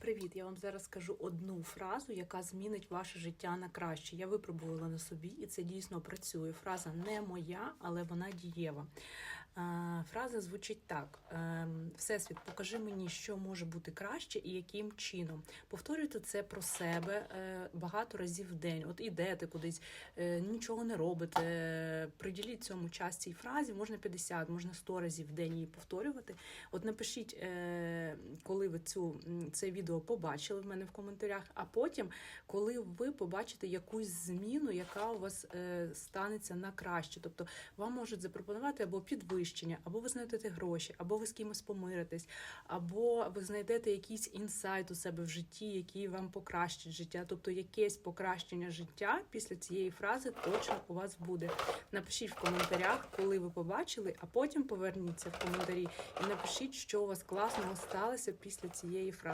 Привіт! Я вам зараз скажу одну фразу, яка змінить ваше життя на краще. Я випробувала на собі, і це дійсно працює. Фраза не моя, але вона дієва. Фраза звучить так: Е, Всесвіт, покажи мені, що може бути краще і яким чином. Повторюйте це про себе е, багато разів в день. От ідете кудись, е, нічого не робите. Приділіть цьому час цій фразі, можна 50, можна 100 разів в день її повторювати. От напишіть, е, коли ви цю це відео побачили в мене в коментарях, а потім, коли ви побачите якусь зміну, яка у вас станеться на краще. Тобто вам можуть запропонувати або підвищення, або ви знайдете гроші, або ви з кимось помиритесь, або ви знайдете якийсь інсайт у себе в житті, який вам покращить життя. Тобто якесь покращення життя після цієї фрази точно у вас буде. Напишіть в коментарях, коли ви побачили, а потім поверніться в коментарі і напишіть, що у вас класного сталося після цієї фрази.